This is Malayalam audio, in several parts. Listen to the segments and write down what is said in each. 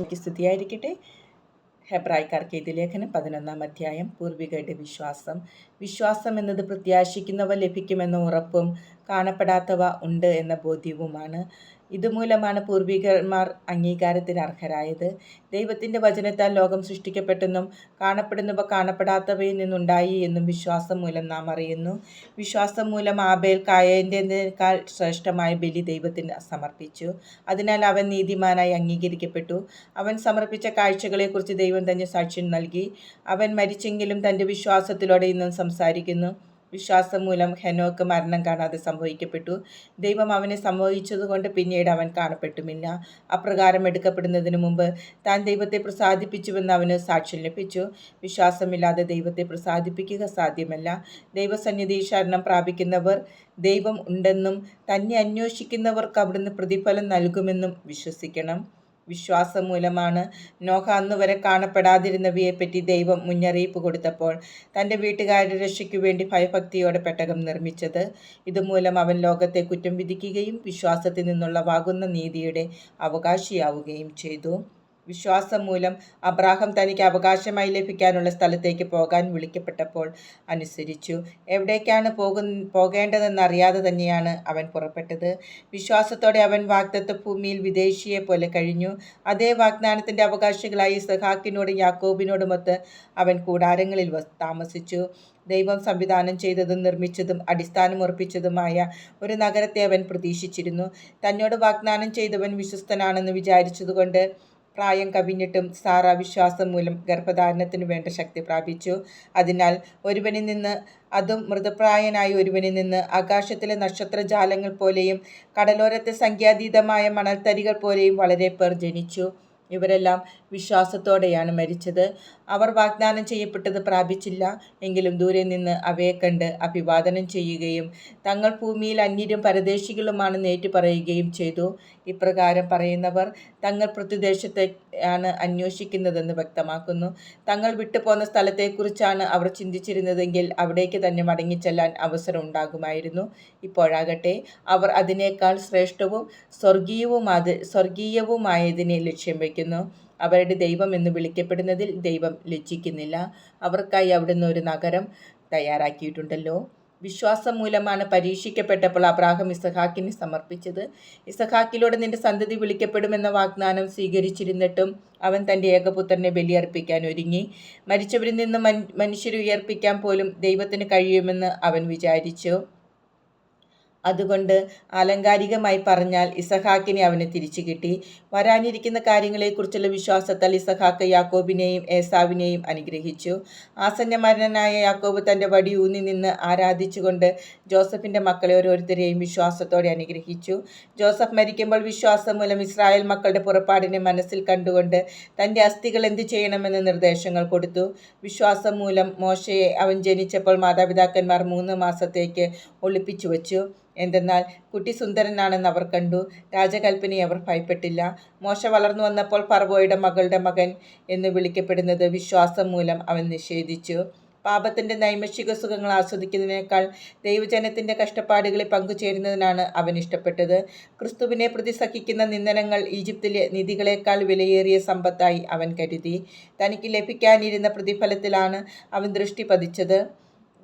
ഈശോയ്ക്ക് സ്തുതിയായിരിക്കട്ടെ. ഹെബ്രായിക്കാർക്ക് എഴുതിയ ലേഖനം പതിനൊന്നാം അധ്യായം. പൂർവികരുടെ വിശ്വാസം. വിശ്വാസം എന്നത് പ്രത്യാശിക്കുന്നവ ലഭിക്കുമെന്ന ഉറപ്പും കാണപ്പെടാത്തവ ഉണ്ട് എന്ന ബോധ്യവുമാണ്. ഇതുമൂലമാണ് പൂർവികന്മാർ അംഗീകാരത്തിന് അർഹരായത്. ദൈവത്തിന്റെ വചനത്താൽ ലോകം സൃഷ്ടിക്കപ്പെട്ടെന്നും കാണപ്പെടുന്നവ കാണപ്പെടാത്തവയിൽ നിന്നുണ്ടായി എന്നും വിശ്വാസം മൂലം നാം അറിയുന്നു. വിശ്വാസം മൂലം ആബേൽ കായേന്റെക്കാൾ ശ്രേഷ്ഠമായ ബലി ദൈവത്തിന് സമർപ്പിച്ചു. അതിനാൽ അവൻ നീതിമാനായി അംഗീകരിക്കപ്പെട്ടു. അവൻ സമർപ്പിച്ച കാഴ്ചകളെക്കുറിച്ച് ദൈവം തന്നെ സാക്ഷ്യം നൽകി. അവൻ മരിച്ചെങ്കിലും തന്റെ വിശ്വാസത്തിലൂടെ ഇന്നും സംസാരിക്കുന്നു. വിശ്വാസം മൂലം ഹെനോക്ക് മരണം കാണാതെ സംഭവിക്കപ്പെട്ടു. ദൈവം അവനെ സംഭവിച്ചതുകൊണ്ട് പിന്നീട് അവൻ കാണപ്പെട്ടുമില്ല. അപ്രകാരം എടുക്കപ്പെടുന്നതിന് മുമ്പ് താൻ ദൈവത്തെ പ്രസാദിപ്പിച്ചുവെന്ന് അവന് സാക്ഷ്യം ലഭിച്ചു. വിശ്വാസമില്ലാതെ ദൈവത്തെ പ്രസാദിപ്പിക്കുക സാധ്യമല്ല. ദൈവസന്നിധി ശരണം പ്രാപിക്കുന്നവർ ദൈവം ഉണ്ടെന്നും തന്നെ അന്വേഷിക്കുന്നവർക്ക് അവിടുന്ന് പ്രതിഫലം നൽകുമെന്നും വിശ്വസിക്കണം. വിശ്വാസം മൂലമാണ് നോഹ അന്നുവരെ കാണപ്പെടാതിരുന്നവയെപ്പറ്റി ദൈവം മുന്നറിയിപ്പ് കൊടുത്തപ്പോൾ തന്റെ വീട്ടുകാരുടെ രക്ഷയ്ക്കു വേണ്ടി ഭയഭക്തിയോടെ പെട്ടകം നിർമ്മിച്ചത്. ഇതുമൂലം അവൻ ലോകത്തെ കുറ്റം വിധിക്കുകയും വിശ്വാസത്തിൽ നിന്നുള്ള വാകുന്ന നീതിയുടെ അവകാശിയാവുകയും ചെയ്തു. വിശ്വാസം മൂലം അബ്രാഹം തനിക്ക് അവകാശമായി ലഭിക്കാനുള്ള സ്ഥലത്തേക്ക് പോകാൻ വിളിക്കപ്പെട്ടപ്പോൾ അനുസരിച്ചു. എവിടേക്കാണ് പോകു പോകേണ്ടതെന്നറിയാതെ തന്നെയാണ് അവൻ പുറപ്പെട്ടത്. വിശ്വാസത്തോടെ അവൻ വാഗ്ദത്ത ഭൂമിയിൽ വിദേശിയെ പോലെ കഴിഞ്ഞു. അതേ വാഗ്ദാനത്തിന്റെ അവകാശികളായി സഹാക്കിനോടും യാക്കോബിനോടുമൊത്ത് അവൻ കൂടാരങ്ങളിൽ താമസിച്ചു. ദൈവം സംവിധാനം ചെയ്തതും നിർമ്മിച്ചതും അടിസ്ഥാനമുറപ്പിച്ചതുമായ ഒരു നഗരത്തെ അവൻ പ്രതീക്ഷിച്ചിരുന്നു. തന്നോട് വാഗ്ദാനം ചെയ്തവൻ വിശ്വസ്തനാണെന്ന് വിചാരിച്ചതുകൊണ്ട് പ്രായം കവിഞ്ഞിട്ടും സാറ വിശ്വാസം മൂലം ഗർഭധാരണത്തിനു വേണ്ട ശക്തി പ്രാപിച്ചു. അതിനാൽ ഒരുവനിൽ നിന്ന് അതും മൃതപ്രായനായ ഒരുവനിൽ നിന്ന് ആകാശത്തിലെ നക്ഷത്രജാലങ്ങൾ പോലെയും കടലോരത്തെ സംഖ്യാതീതമായ മണൽത്തരികൾ പോലെയും വളരെ പേർ ജനിച്ചു. ഇവരെല്ലാം വിശ്വാസത്തോടെയാണ് മരിച്ചത്. അവർ വാഗ്ദാനം ചെയ്യപ്പെട്ടത് പ്രാപിച്ചില്ല. എങ്കിലും ദൂരെ നിന്ന് അവയെ കണ്ട് അഭിവാദനം ചെയ്യുകയും തങ്ങൾ ഭൂമിയിൽ അന്യരും പരദേശികളുമാണെന്ന് ഏറ്റുപറയുകയും ചെയ്തു. ഇപ്രകാരം പറയുന്നവർ തങ്ങൾ പ്രതിദേശത്തെ ആണ് അന്വേഷിക്കുന്നതെന്ന് വ്യക്തമാക്കുന്നു. തങ്ങൾ വിട്ടുപോന്ന സ്ഥലത്തെക്കുറിച്ചാണ് അവർ ചിന്തിച്ചിരുന്നതെങ്കിൽ അവിടേക്ക് തന്നെ മടങ്ങിച്ചെല്ലാൻ അവസരം ഉണ്ടാകുമായിരുന്നു ഇപ്പോഴാകട്ടെ അവർ അതിനേക്കാൾ ശ്രേഷ്ഠവും സ്വർഗീയവുമാത് സ്വർഗീയവുമായതിനെ ലക്ഷ്യം വയ്ക്കുന്നു. അവരുടെ ദൈവം എന്ന് വിളിക്കപ്പെടുന്നതിൽ ദൈവം ലജ്ജിക്കുന്നില്ല. അവർക്കായി അവിടുന്ന് ഒരു നഗരം തയ്യാറാക്കിയിട്ടുണ്ടല്ലോ. വിശ്വാസം മൂലമാണ് പരീക്ഷിക്കപ്പെട്ടപ്പോൾ അബ്രാഹം ഇസഹാക്കിനെ സമർപ്പിച്ചത്. ഇസഹാക്കിലൂടെ നിന്റെ സന്തതി വിളിക്കപ്പെടുമെന്ന വാഗ്ദാനം സ്വീകരിച്ചിരുന്നിട്ടും അവൻ തന്റെ ഏകപുത്രനെ ബലിയർപ്പിക്കാൻ ഒരുങ്ങി. മരിച്ചവരിൽ നിന്ന് മനുഷ്യരെ ഉയർപ്പിക്കാൻ പോലും ദൈവത്തിന് കഴിയുമെന്ന് അവൻ വിചാരിച്ചു. അതുകൊണ്ട് ആലങ്കാരികമായി പറഞ്ഞാൽ ഇസഹാക്കിനെ അവന് തിരിച്ചു കിട്ടി. വരാനിരിക്കുന്ന കാര്യങ്ങളെക്കുറിച്ചുള്ള വിശ്വാസത്താൽ ഇസഹാക്ക് യാക്കോബിനെയും ഏസാവിനെയും അനുഗ്രഹിച്ചു. ആസന്നമരണനായ യാക്കോബ് തന്റെ വടി ഊന്നി നിന്ന് ആരാധിച്ചുകൊണ്ട് ജോസഫിന്റെ മക്കളെ ഓരോരുത്തരെയും വിശ്വാസത്തോടെ അനുഗ്രഹിച്ചു. ജോസഫ് മരിക്കുമ്പോൾ വിശ്വാസം മൂലം ഇസ്രായേൽ മക്കളുടെ പുറപ്പാടിനെ മനസ്സിൽ കണ്ടുകൊണ്ട് തന്റെ അസ്ഥികൾ എന്തു ചെയ്യണമെന്ന് നിർദ്ദേശങ്ങൾ കൊടുത്തു. വിശ്വാസം മൂലം മോശയെ അവൻ ജനിച്ചപ്പോൾ മാതാപിതാക്കന്മാർ മൂന്ന് മാസത്തേക്ക് ഒളിപ്പിച്ചു വച്ചു. എന്തെന്നാൽ കുട്ടി സുന്ദരനാണെന്ന് അവർ കണ്ടു. രാജകൽപ്പനയെ അവർ ഭയപ്പെട്ടില്ല. മോശ വളർന്നു വന്നപ്പോൾ പർവോയുടെ മകളുടെ മകൻ എന്ന് വിളിക്കപ്പെടുന്നത് വിശ്വാസം മൂലം അവൻ നിഷേധിച്ചു. പാപത്തിന്റെ നൈമഷിക സുഖങ്ങൾ ആസ്വദിക്കുന്നതിനേക്കാൾ ദൈവജനത്തിന്റെ കഷ്ടപ്പാടുകളിൽ പങ്കുചേരുന്നതിനാണ് അവൻ ഇഷ്ടപ്പെട്ടത്. ക്രിസ്തുവിനെ പ്രതി സഹിക്കുന്ന നിന്ദനങ്ങൾ ഈജിപ്തിലെ നിധികളേക്കാൾ വിലയേറിയ സമ്പത്തായി അവൻ കരുതി. തനിക്ക് ലഭിക്കാനിരുന്ന പ്രതിഫലത്തിലാണ് അവൻ ദൃഷ്ടി പതിച്ചത്.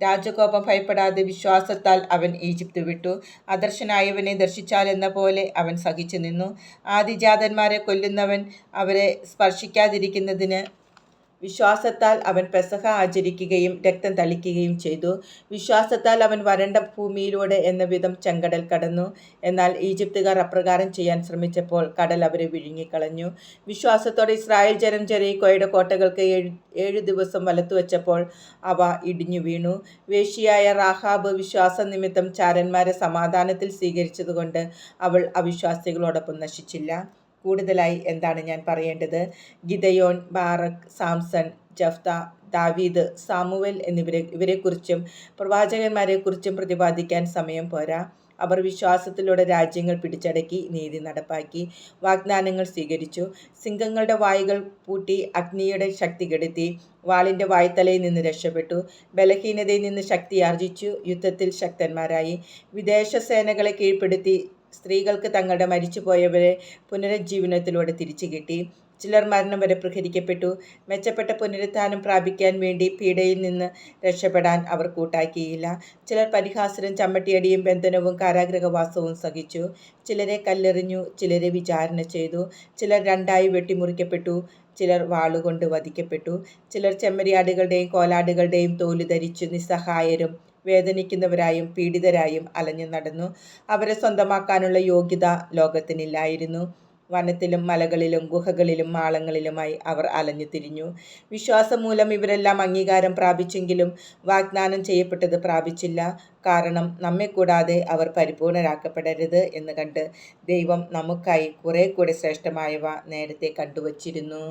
രാജകോപം ഭയപ്പെടാതെ വിശ്വാസത്താൽ അവൻ ഈജിപ്ത് വിട്ടു. അദർശനായവനെ ദർശിച്ചാലെന്ന പോലെ അവൻ സഹിച്ചു നിന്നു. ആദിജാതന്മാരെ കൊല്ലുന്നവൻ അവരെ സ്പർശിക്കാതിരിക്കുന്നതിന് വിശ്വാസത്താൽ അവൻ പെസഹ ആചരിക്കുകയും രക്തം തളിക്കുകയും ചെയ്തു. വിശ്വാസത്താൽ അവൻ വരണ്ട ഭൂമിയിലൂടെ എന്ന വിധം ചെങ്കടൽ കടന്നു. എന്നാൽ ഈജിപ്തുകാർ അപ്രകാരം ചെയ്യാൻ ശ്രമിച്ചപ്പോൾ കടൽ അവരെ വിഴുങ്ങിക്കളഞ്ഞു. വിശ്വാസത്തോടെ ഇസ്രായേൽ ജനം ജെറീക്കോയുടെ കോട്ടകൾക്ക് ഏഴ് ഏഴു ദിവസം വലത്തുവച്ചപ്പോൾ അവ ഇടിഞ്ഞു വീണു. വേശിയായ റാഹാബ് വിശ്വാസ നിമിത്തം ചാരന്മാരെ സമാധാനത്തിൽ സ്വീകരിച്ചതുകൊണ്ട് അവൾ അവിശ്വാസികളോടൊപ്പം നശിച്ചില്ല. കൂടുതലായി എന്താണ് ഞാൻ പറയേണ്ടത്? ഗിതയോൻ ബാറക് സാംസൺ ജഫ്ത ദാവീദ് സാമുവൽ എന്നിവരെ ഇവരെക്കുറിച്ചും പ്രവാചകന്മാരെക്കുറിച്ചും പ്രതിപാദിക്കാൻ സമയം പോരാ. അവർ വിശ്വാസത്തിലൂടെ രാജ്യങ്ങൾ പിടിച്ചടക്കി നീതി നടപ്പാക്കി വാഗ്ദാനങ്ങൾ സ്വീകരിച്ചു. സിംഹങ്ങളുടെ വായുകൾ പൂട്ടി അഗ്നിയുടെ ശക്തി കെടുത്തി വാളിന്റെ വായ്ത്തലയിൽ നിന്ന് രക്ഷപ്പെട്ടു ബലഹീനതയിൽ നിന്ന് ശക്തി ആർജിച്ചു യുദ്ധത്തിൽ ശക്തന്മാരായി. വിദേശ സേനകളെ കീഴ്പ്പെടുത്തി സ്ത്രീകൾക്ക് തങ്ങളുടെ മരിച്ചുപോയവരെ പുനരുജ്ജീവനത്തിലൂടെ തിരിച്ചു കിട്ടി. ചിലർ മരണം വരെ പ്രഹരിക്കപ്പെട്ടു. മെച്ചപ്പെട്ട പുനരുത്ഥാനം പ്രാപിക്കാൻ വേണ്ടി പീഡയിൽ നിന്ന് രക്ഷപ്പെടാൻ അവർ കൂട്ടാക്കിയില്ല. ചിലർ പരിഹാസനും ചമ്മട്ടിയടിയും ബന്ധനവും കാരാഗ്രഹവാസവും സഹിച്ചു. ചിലരെ കല്ലെറിഞ്ഞു ചിലരെ വിചാരണ ചെയ്തു. ചിലർ രണ്ടായി വെട്ടിമുറിക്കപ്പെട്ടു. ചിലർ വാളുകൊണ്ട് വധിക്കപ്പെട്ടു. ചിലർ ചെമ്മരിയാടുകളുടെയും കോലാടുകളുടെയും തോൽ ധരിച്ചു നിസ്സഹായരും വേദനിക്കുന്നവരായും പീഡിതരായും അലഞ്ഞു നടന്നു. അവരെ സ്വന്തമാക്കാനുള്ള യോഗ്യത ലോകത്തിനില്ലായിരുന്നു. വനത്തിലും മലകളിലും ഗുഹകളിലും മാളങ്ങളിലുമായി അവർ അലഞ്ഞു തിരിഞ്ഞു. വിശ്വാസം മൂലം ഇവരെല്ലാം അംഗീകാരം പ്രാപിച്ചെങ്കിലും വാഗ്ദാനം ചെയ്യപ്പെട്ടത് പ്രാപിച്ചില്ല. കാരണം നമ്മെ കൂടാതെ അവർ പരിപൂർണരാക്കപ്പെടരുത് എന്ന് കണ്ട് ദൈവം നമുക്കായി കുറെ കൂടെ ശ്രേഷ്ഠമായവ നേരത്തെ കണ്ടുവച്ചിരുന്നു.